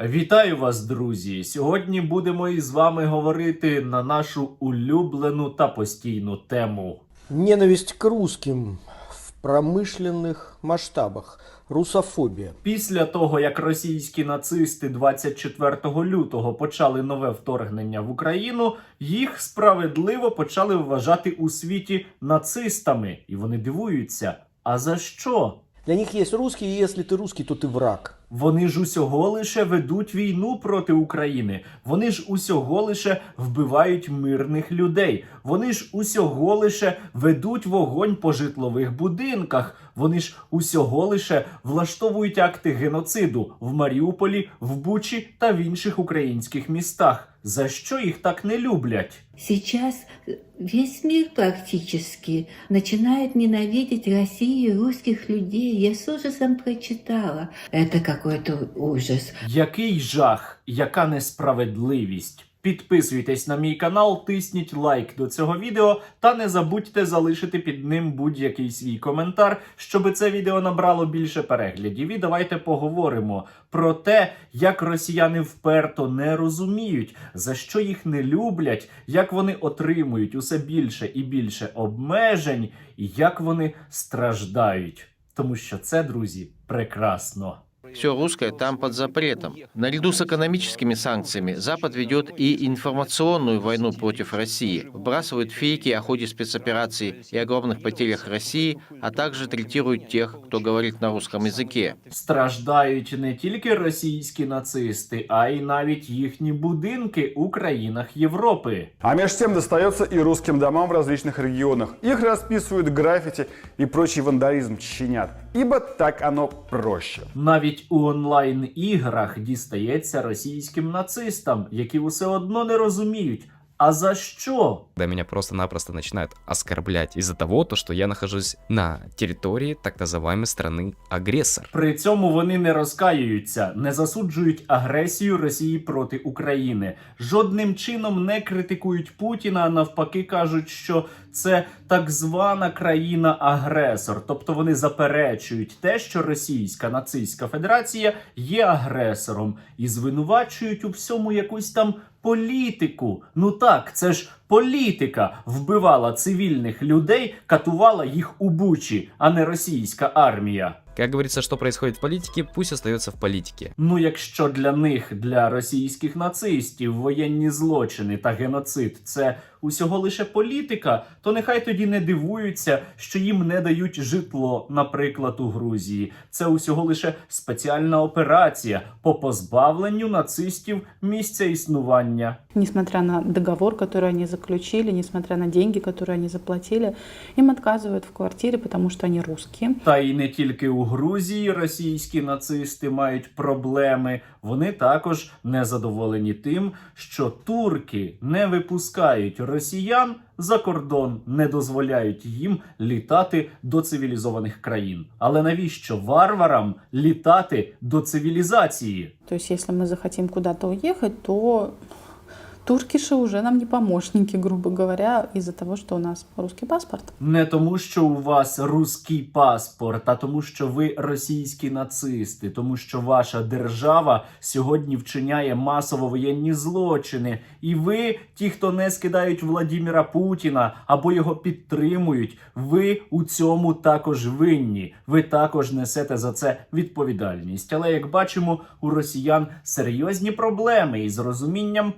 Вітаю вас, друзі! Сьогодні будемо із вами говорити на нашу улюблену та постійну тему. Ненависть к русским в промышленных масштабах. Русофобия. Після того, як російські нацисти 24 лютого почали нове вторгнення в Україну, їх справедливо почали вважати у світі нацистами, і вони дивуються. А за що? Для них есть русские, и если ты русский, то ты враг. Вони ж усього лише ведуть війну проти України. Вони ж усього лише вбивають мирних людей. Вони ж усього лише ведуть вогонь по житлових будинках. Вони ж усього лише влаштовують акти геноциду в Маріуполі, в Бучі та в інших українських містах. За що їх так не люблять? Сейчас весь мир практически начинает ненавидеть Россию и русских людей. Я с ужасом прочитала. Это какой-то ужас. Який жах, яка несправедливість. Підписуйтесь на мій канал, тисніть лайк до цього відео та не забудьте залишити під ним будь-який свій коментар, щоб це відео набрало більше переглядів. І давайте поговоримо про те, як росіяни вперто не розуміють, за що їх не люблять, як вони отримують усе більше і більше обмежень, і як вони страждають. Тому що це, друзі, прекрасно. Все русское там под запретом. Наряду с экономическими санкциями Запад ведет и информационную войну против России, вбрасывает фейки о ходе спецоперации и огромных потерях России, а также третирует тех, кто говорит на русском языке. Страждають не тільки російські нацисти, а й навіть їхні будинки у країнах Європи. А меж тем достается и русским домам в различных регионах. Их расписывают граффити и прочий вандализм чинят. Ибо так оно проще. Навіть у онлайн іграх дістається російським нацистам, які все одно не розуміють. А за що? когда меня просто-напросто начинают оскорблять из-за того, то, что я нахожусь на территории так называемой страны-агрессор. При цьому вони не розкаюються, не засуджують агресію Росії проти України, жодним чином не критикують Путіна, а навпаки кажуть, що це так звана країна-агресор. Тобто вони заперечують те, що Російська нацистська Федерація є агресором, і звинувачують у всьому якусь там політику. Ну так, це ж політика вбивала цивільних людей, катувала їх у Бучі, а не російська армія. Как говорится, что происходит в политике, пусть остается в политике. Ну, якщо для них, для російських нацистів, воєнні злочини та геноцид це усього лише політика, то нехай тоді не дивуються, що їм не дають житло, наприклад, у Грузії. Це усього лише спеціальна операція по позбавленню нацистів місця існування. Несмотря на договор, который они заключили, несмотря на деньги, которые они заплатили, им отказывают в квартире, потому что они русские. Та й не тільки у Грузії російські нацисти мають проблеми. Вони також незадоволені тим, що турки не випускають росіян за кордон, не дозволяють їм літати до цивілізованих країн. Але навіщо варварам літати до цивілізації? То есть, если мы захотим куда-то уехать, то туркиши уже нам не помощники, грубо говоря, из-за того, что у нас русский паспорт. Не тому, що у вас руський паспорт, а тому, що ви російські нацисти, тому що ваша держава сьогодні вчиняє масово воєнні злочини, і ви, ті, хто не скидають Владіміра Путіна або його підтримують, ви у цьому також винні. Ви також несете за це відповідальність. Але як бачимо, у росіян серйозні проблеми із розумінням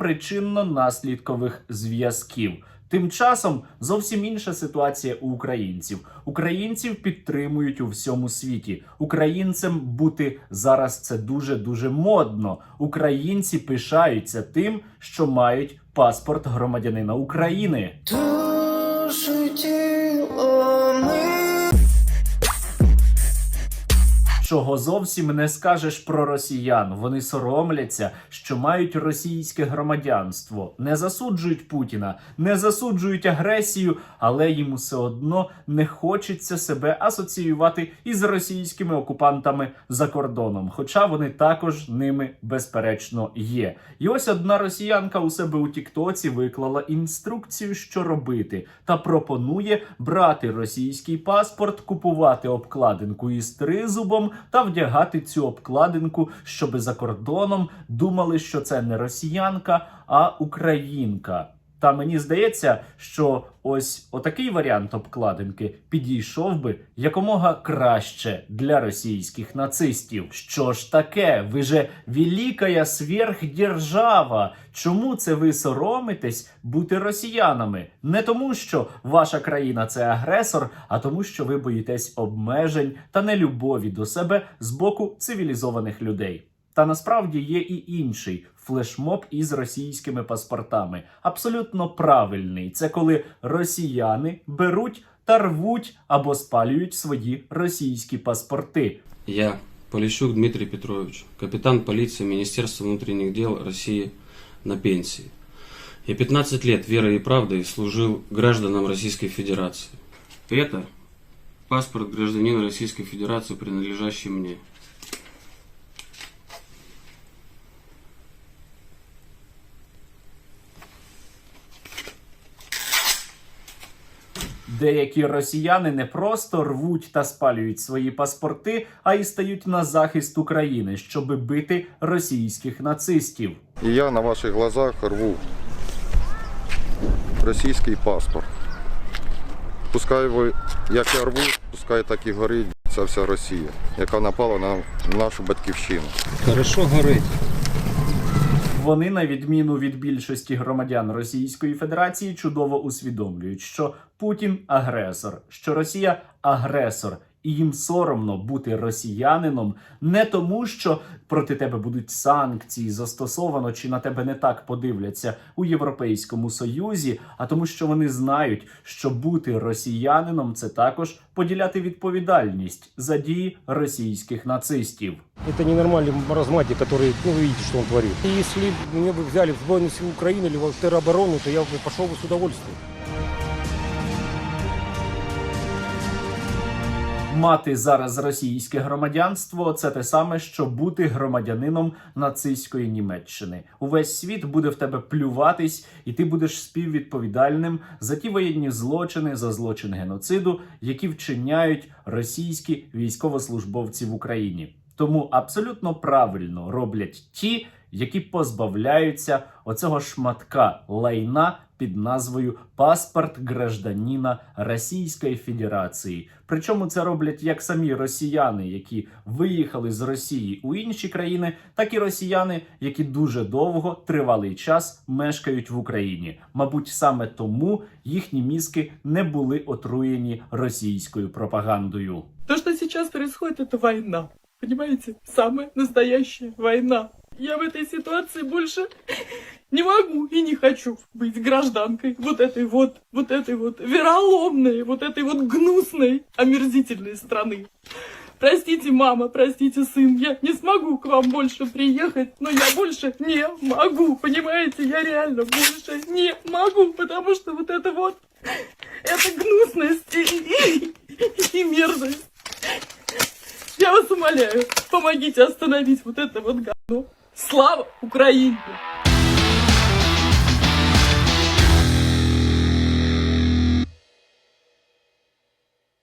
причинно-наслідкових зв'язків. Тим часом зовсім інша ситуація у українців. Українців підтримують у всьому світі. Українцям бути зараз це дуже дуже модно. Українці пишаються тим, що мають паспорт громадянина України. Чого зовсім не скажеш про росіян. Вони соромляться, що мають російське громадянство, не засуджують Путіна, не засуджують агресію, але їм все одно не хочеться себе асоціювати із російськими окупантами за кордоном. Хоча вони також ними безперечно є. І ось одна росіянка у себе у Тіктоці виклала інструкцію, що робити, та пропонує брати російський паспорт, купувати обкладинку із тризубом, та вдягати цю обкладинку, щоби за кордоном думали, що це не росіянка, а українка. Та мені здається, що ось отакий варіант обкладинки підійшов би якомога краще для російських нацистів. Що ж таке? Ви же великая сверхдержава. Чому це ви соромитесь бути росіянами? Не тому, що ваша країна це агресор, а тому, що ви боїтесь обмежень та нелюбові до себе з боку цивілізованих людей. Та насправді є і інший флешмоб із російськими паспортами. Абсолютно правильний. Це коли росіяни беруть та рвуть або спалюють свої російські паспорти. Я, Полищук Дмитрий Петрович, капитан полиции Министерства внутренних дел России на пенсии. Я 15 лет верой и правдой служил гражданам Российской Федерации. Это паспорт гражданина Российской Федерации, принадлежащий мне. Деякі росіяни не просто рвуть та спалюють свої паспорти, а й стають на захист України, щоби бити російських нацистів. І я на ваших глазах рву російський паспорт. Пускай ви, як я рву, пускай так і горить ця вся Росія, яка напала на нашу батьківщину. Хорошо горить. Вони, на відміну від більшості громадян Російської Федерації, чудово усвідомлюють, що Путін агресор, що Росія агресор, і їм соромно бути росіянином не тому, що проти тебе будуть санкції застосовано, чи на тебе не так подивляться у Європейському Союзі, а тому, що вони знають, що бути росіянином це також поділяти відповідальність за дії російських нацистів. Это ненормальный маразматик, который, ну, вы видите, что он творит. И если меня бы взяли в сборную силы Украины или в тероборону, то я бы пошел бы с удовольствием. Мати зараз російське громадянство це те саме, що бути громадянином нацистської Німеччини. Увесь світ буде в тебе плюватись, і ти будеш співвідповідальним за ті воєнні злочини, за злочин геноциду, які вчиняють російські військовослужбовці в Україні. Тому абсолютно правильно роблять ті, які позбавляються оцього шматка лайна під назвою Паспорт гражданина Російської Федерації. Причому це роблять як самі росіяни, які виїхали з Росії у інші країни, так і росіяни, які дуже довго тривалий час мешкають в Україні. Мабуть, саме тому їхні мізки не були отруєні російською пропагандою. То, что сейчас происходит, это война. Понимаете? Самая настоящая война. Я в этой ситуации больше не могу и не хочу быть гражданкой вот этой вот, вот этой вот вероломной, вот этой вот гнусной, омерзительной страны. Простите, мама, простите, сын, я не смогу к вам больше приехать, но я больше не могу, понимаете? Я реально больше не могу, потому что вот это вот, это гнусность и, и- и мерзость. Я вас умоляю, помогите остановить вот это вот говно. Слава Украине!